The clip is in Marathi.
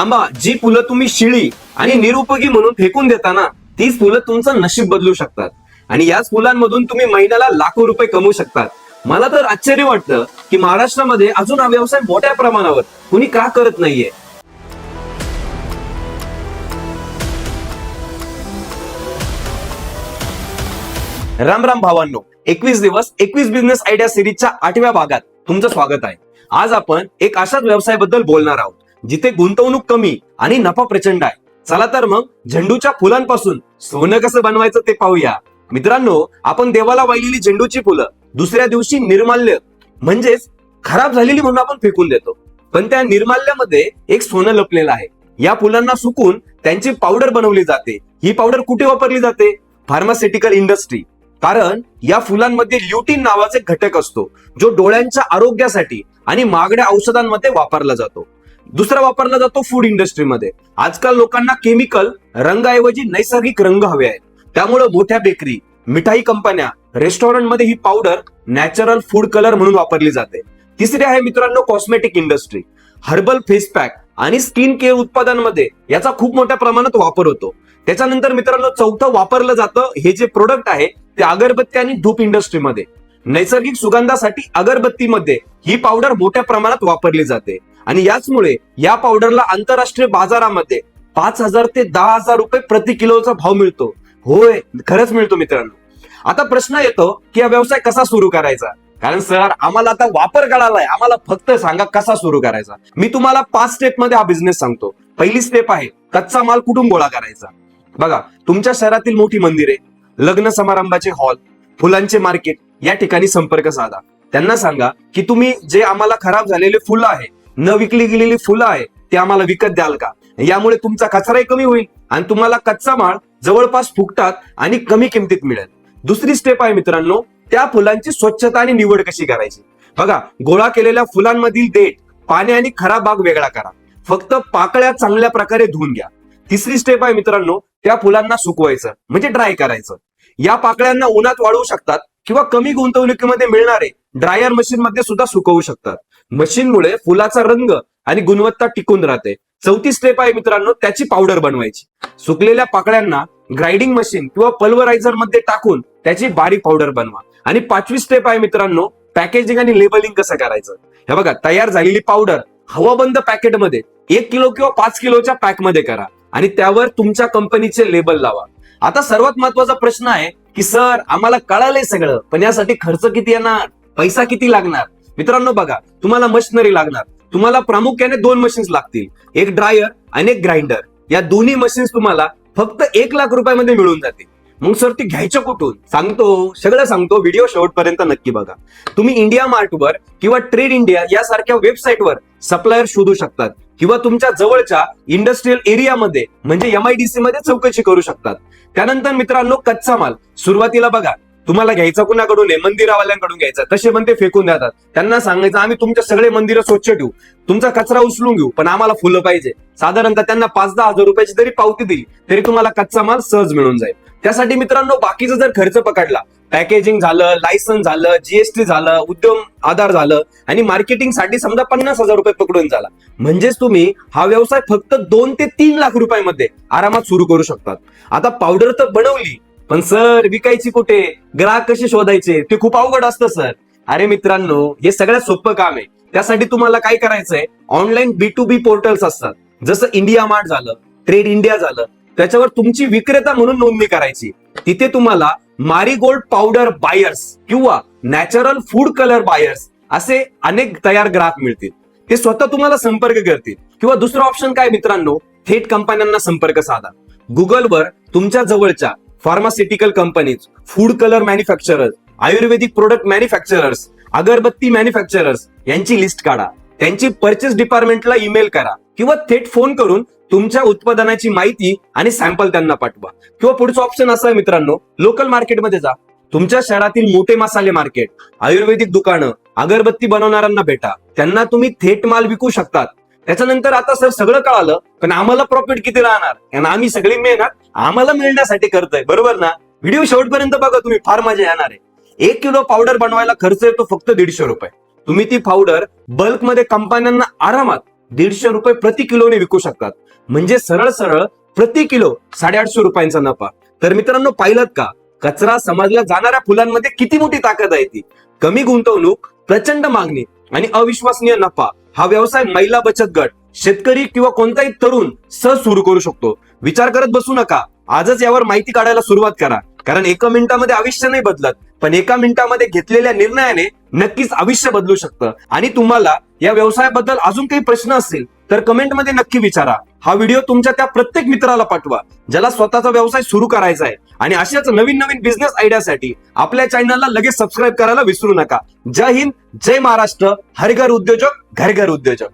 थांबा जी फुलं तुम्ही शिळी आणि निरुपयोगी म्हणून फेकून देताना तीच फुलं तुमचं नशीब बदलू शकतात. आणि याच फुलांमधून तुम्ही महिन्याला लाखो रुपये कमवू शकतात. मला तर आश्चर्य वाटतं की महाराष्ट्रामध्ये अजून हा व्यवसाय मोठ्या प्रमाणावर कुणी का करत नाहीये? राम राम भावांनो एकवीस दिवस एकवीस बिझनेस आयडिया सिरीजच्या आठव्या भागात तुमचं स्वागत आहे. आज आपण एक अशाच व्यवसायाबद्दल बोलणार आहोत. जिथे गुंतवणूक कमी आणि नफा प्रचंड आहे. चला तर मग झेंडूच्या फुलांपासून सोनं कसं बनवायचं ते पाहूया. मित्रांनो आपण देवाला वाहिलेली झेंडूची फुलं दुसऱ्या दिवशी निर्माल्य म्हणजेच खराब झालेली म्हणून आपण फेकून देतो. पण त्या निर्माल्यामध्ये एक सोनं लपलेलं आहे. या फुलांना सुकून त्यांची पावडर बनवली जाते. ही पावडर कुठे वापरली जाते? फार्मास्युटिकल इंडस्ट्री कारण या फुलांमध्ये ल्युटीन नावाचा घटक असतो जो डोळ्यांच्या आरोग्यासाठी आणि मागड्या औषधांमध्ये वापरला जातो. दुसरा वापरला जातो फूड इंडस्ट्रीमध्ये आजकाल लोकांना केमिकल रंगाऐवजी नैसर्गिक रंग हवे आहेत. त्यामुळे मोठ्या बेकरी मिठाई कंपन्या रेस्टॉरंटमध्ये ही पावडर नॅचरल फूड कलर म्हणून वापरली जाते. तिसरी आहे मित्रांनो cosmetic industry herbal face pack आणि स्किन केअर उत्पादनांमध्ये याचा खूप मोठ्या प्रमाणात वापर होतो. त्याच्यानंतर मित्रांनो चौथं वापरलं जातं हे जे प्रोडक्ट आहे ते अगरबत्ती आणि धूप इंडस्ट्रीमध्ये नैसर्गिक सुगंधासाठी अगरबत्तीमध्ये ही पावडर मोठ्या प्रमाणात वापरली जाते. आणि याचमुळे या पावडरला आंतरराष्ट्रीय बाजारामध्ये पाच हजार ते दहा हजार रुपये प्रति किलोचा भाव मिळतो. होय खरंच मिळतो मित्रांनो. आता प्रश्न येतो की हा व्यवसाय कसा सुरू करायचा? कारण सर आम्हाला आता वापर कळालाय. आम्हाला फक्त सांगा कसा सुरू करायचा. मी तुम्हाला पाच स्टेपमध्ये हा बिझनेस सांगतो. पहिली स्टेप आहे कच्चा माल कुठून गोळा करायचा? बघा तुमच्या शहरातील मोठी मंदिरे लग्न समारंभाचे हॉल फुलांचे मार्केट या ठिकाणी संपर्क साधा. त्यांना सांगा की तुम्ही जे आम्हाला खराब झालेले फुलं आहे न विकली गेलेली फुलं आहे ते आम्हाला विकत द्याल का? यामुळे तुमचा कचराही कमी होईल आणि तुम्हाला कच्चा माल जवळपास फुकटात आणि कमी किमतीत मिळेल. दुसरी स्टेप आहे मित्रांनो त्या फुलांची स्वच्छता आणि निवड कशी करायची? बघा गोळा केलेल्या फुलांमधील देठ पाणी आणि खराब भाग वेगळा करा. फक्त पाकळ्या चांगल्या प्रकारे धुवून घ्या. तिसरी स्टेप आहे मित्रांनो त्या फुलांना सुकवायचं म्हणजे ड्राय करायचं. या पाकळ्यांना उन्हात वाढवू शकतात किंवा कमी गुंतवणुकीमध्ये मिळणारे ड्रायर मशीन मध्ये सुद्धा सुकवू शकतात. मशीनमुळे फुलाचा रंग आणि गुणवत्ता टिकून राहते. चौथी स्टेप आहे मित्रांनो त्याची पावडर बनवायची. सुकलेल्या पाकळ्यांना ग्राइडिंग मशीन किंवा पल्वरायझरमध्ये टाकून त्याची बारीक पावडर बनवा. आणि पाचवी स्टेप आहे मित्रांनो पॅकेजिंग आणि लेबलिंग कसं करायचं? हे बघा तयार झालेली पावडर हवाबंद पॅकेटमध्ये एक किलो किंवा पाच किलोच्या पॅकमध्ये करा. आणि त्यावर तुमच्या कंपनीचे लेबल लावा. आता सर्वात महत्त्वाचा प्रश्न आहे की सर आम्हाला कळालंय सगळं पण यासाठी खर्च किती येणार? पैसा किती लागणार? मित्रांनो बघा तुम्हाला मशिनरी लागणार. तुम्हाला प्रामुख्याने दोन मशीन्स लागतील. एक ड्रायर आणि एक ग्राइंडर या दोन्ही मशीन्स तुम्हाला फक्त एक लाख रुपयामध्ये मिळून जातील. मग सर ती घ्यायचं कुठून? सांगतो सगळं सांगतो व्हिडिओ शेवटपर्यंत नक्की बघा. तुम्ही इंडिया मार्टवर किंवा ट्रेड इंडिया यासारख्या वेबसाईटवर सप्लायर शोधू शकतात. किंवा तुमच्या जवळच्या इंडस्ट्रीयल एरियामध्ये म्हणजे एमआयडीसी मध्ये चौकशी करू शकतात. त्यानंतर मित्रांनो कच्चा माल. सुरुवातीला बघा तुम्हाला घ्यायचा कुणाकडून आहे? मंदिरावाल्यांकडून घ्यायचा. तसे पण ते फेकून देतात. त्यांना सांगायचं आम्ही तुमचे सगळे मंदिरं स्वच्छ ठेवू. तुमचा कचरा उचलून घेऊ पण आम्हाला फुलं पाहिजे. साधारणतः त्यांना पाच दहा हजार रुपयाची जरी पावती दिली तरी तुम्हाला कच्चा माल सहज मिळून जाईल. त्यासाठी मित्रांनो बाकीचा जर खर्च पकडला पॅकेजिंग झालं लायसन्स झालं जीएसटी झालं उद्यम आधार झालं आणि मार्केटिंगसाठी समजा पन्नास हजार रुपये पकडून झाला म्हणजेच तुम्ही हा व्यवसाय फक्त दोन ते तीन लाख रुपयामध्ये आरामात सुरू करू शकतात. आता पावडर तर बनवली पण सर विकायची कुठे? ग्राहक कसे शोधायचे? ते खूप अवघड असतं सर. अरे मित्रांनो हे सगळ्यात सोपं काम आहे. त्यासाठी तुम्हाला काय करायचंय? Online B to B portals असतात. जसं इंडिया मार्ट झालं ट्रेड इंडिया झालं त्याच्यावर तुमची विक्रेता म्हणून नोंदणी करायची. तिथे तुम्हाला मारीगोल्ड पावडर बायर्स किंवा नॅचरल फूड कलर बायर्स असे अनेक तयार ग्राहक मिळतील. ते स्वतः तुम्हाला संपर्क करतील. किंवा दुसरं ऑप्शन काय मित्रांनो? थेट कंपन्यांना संपर्क साधा. गुगलवर तुमच्या जवळच्या pharmaceutical companies food colour manufacturers Ayurvedic product manufacturers अगरबत्ती मॅन्युफॅक्चरर्स यांची लिस्ट काढा. त्यांची परचेस डिपार्टमेंटला ईमेल करा. किंवा थेट फोन करून तुमच्या उत्पादनाची माहिती आणि सॅम्पल त्यांना पाठवा. किंवा पुढचं ऑप्शन असं आहे मित्रांनो लोकल मार्केटमध्ये जा. तुमच्या शहरातील मोठे मसाले मार्केट आयुर्वेदिक दुकानं अगरबत्ती बनवणाऱ्यांना भेटा. त्यांना तुम्ही थेट माल विकू शकतात. त्याच्यानंतर आता सर सगळं कळालं पण आम्हाला प्रॉफिट किती राहणार? आणि आम्ही सगळी मेहनत आम्हाला मिळण्यासाठी करतोय बरोबर ना? व्हिडिओ शेवटपर्यंत बघा तुम्ही फार मजा येणार आहे. एक किलो पावडर बनवायला खर्च येतो फक्त दीडशे रुपये. तुम्ही ती पावडर बल्कमध्ये कंपन्यांना आरामात दीडशे रुपये प्रति किलोने विकू शकतात. म्हणजे सरळ सरळ प्रति किलो साडेआठशे रुपयांचा नफा. तर मित्रांनो पाहिलं का? कचरा समाजला जाणाऱ्या फुलांमध्ये किती मोठी ताकद आहे ती? कमी गुंतवणूक प्रचंड मागणी आणि अविश्वसनीय नफा हा व्यवसाय महिला बचत गट शेतकरी किंवा कोणताही तरुण सहज सुरू करू शकतो. विचार करत बसू नका. आजच यावर माहिती काढायला सुरुवात करा. कारण एका मिनिटामध्ये आयुष्य नाही बदलत पण एका मिनिटामध्ये घेतलेल्या निर्णयाने नक्कीच आयुष्य बदलू शकतं. आणि तुम्हाला या व्यवसायाबद्दल अजून काही प्रश्न असतील तर कमेंटमध्ये नक्की विचारा. हा व्हिडिओ तुमच्या त्या प्रत्येक मित्राला पाठवा ज्याला स्वतःचा व्यवसाय सुरू करायचा आहे. आणि अशाच नवीन नवीन बिझनेस आयडियासाठी आपल्या चॅनलला लगेच सबस्क्राईब करायला विसरू नका. जय हिंद जय महाराष्ट्र हरघर उद्योजक घरघर उद्योजक.